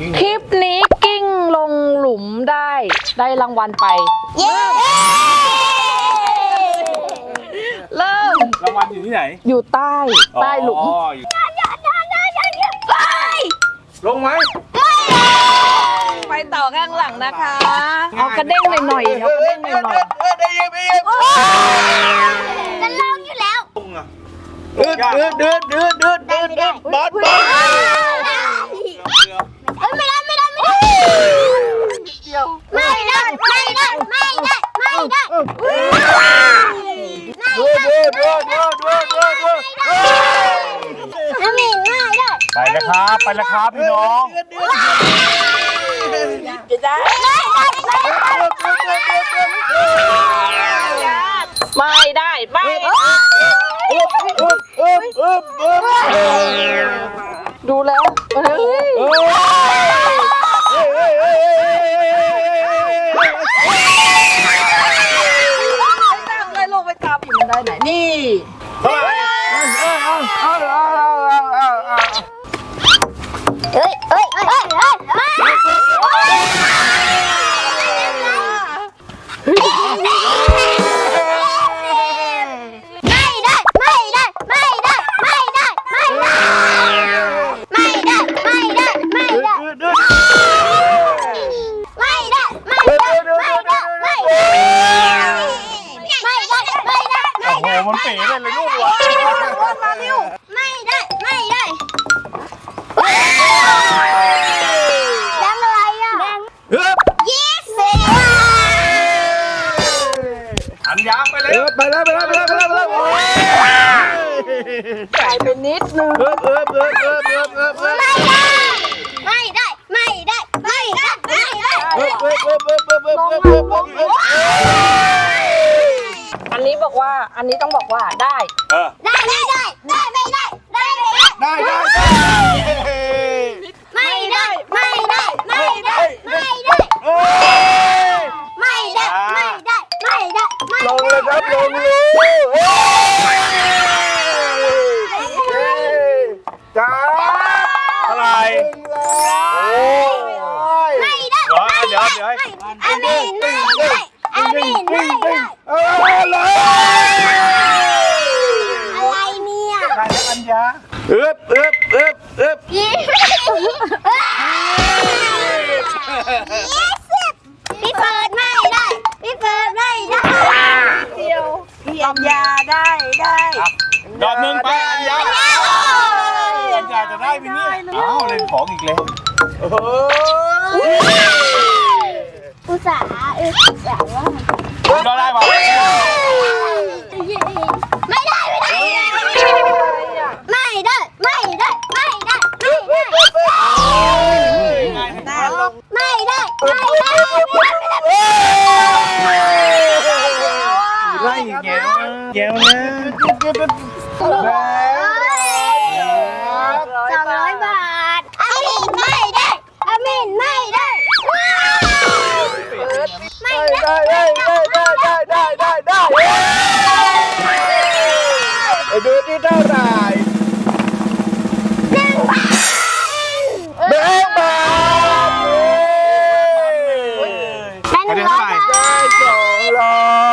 คลิปนี้กิ้งลงหลุมได้ได้รางวัลไป เย้เริ่มรางวัลอยู่ที่ไหนอยู่ใต้ใต้หลุม อ๋ออยู่ไปลงไหมไปต่อข้างหลังนะคะ เอากระเด้งหน่อยๆเอากระเด้งหน่อยเออได้ยิงได้ยิงจะลองอยู่แล้วลงอะ เดือดเดือดเดือดเดือดเดือดเดือดเดือด น้ำเมงง่ายด้วยไปแล้วครับ ไปแล้วครับพี่น้อง ได้ได้ได้ไม่ได้ไม่ดูแล้วเฮ้ย เฮ้ยเฮ้ยเฮ้ยเฮ้ยไม่ได้ไม่ได้ไม่ได้ไม่ได้ไม่ได้ไม่ได้ไม่ได้ไม่ได้ ไม่ได้ไม่ได้ไม่ได้ไม่ได้ไม่ได้ไม่ได้โอ้โหมันเป๋เลยเลยลูกวะไม่ได้ ยาไปแล้วไปแล้วไปแล้วไปแล้วไปแล้วไปแล้วโอ้ยใส่ไปนิดนึงเออเออเออเออเออเออเออไม่ได้ ไม่ได้ ไม่ได้ ไม่ได้ เออเออเออเออเออเออเออเอออันนี้บอกว่า อันนี้ต้องบอกว่าได้ เออ ได้ ไม่ได้ ได้ ไม่ได้ ลงเลยครับลงเลยจ้าอะไรโอ้ยไม่ได้เดี๋ยวเดี๋ยวเดี๋ยวอามินไม่ได้อามินไม่ได้เออเลยอะไรเนี่ยใครแล้วอัญญาเอ๊บเอ๊บเอ๊บเอ๊บยี่ ดอกหนึ่งไปอัญญาอัญญาจะได้ไหมเนี่ยอ้าวเล่นของอีกแล้วโอ้โหอุตส่าห์อุตส่าห์ว่าก็ได้ป่ะไม่ได้ ไม่ได้ ไม่ได้ ไม่ได้ ไม่ได้ ไม่ได้ได้ลงไม่ได้ ไม่ได้ไล่แก้ว แก้วนะสองร้อยบาทอามินไม่ได้อามินไม่ได้ไม่ได้ได้ได้ได้ได้ได้ได้ได้ไปดูที่เท่าไหร่หนึ่งบาทหนึ่งบาทได้หนึ่งร้อยได้สองร้อย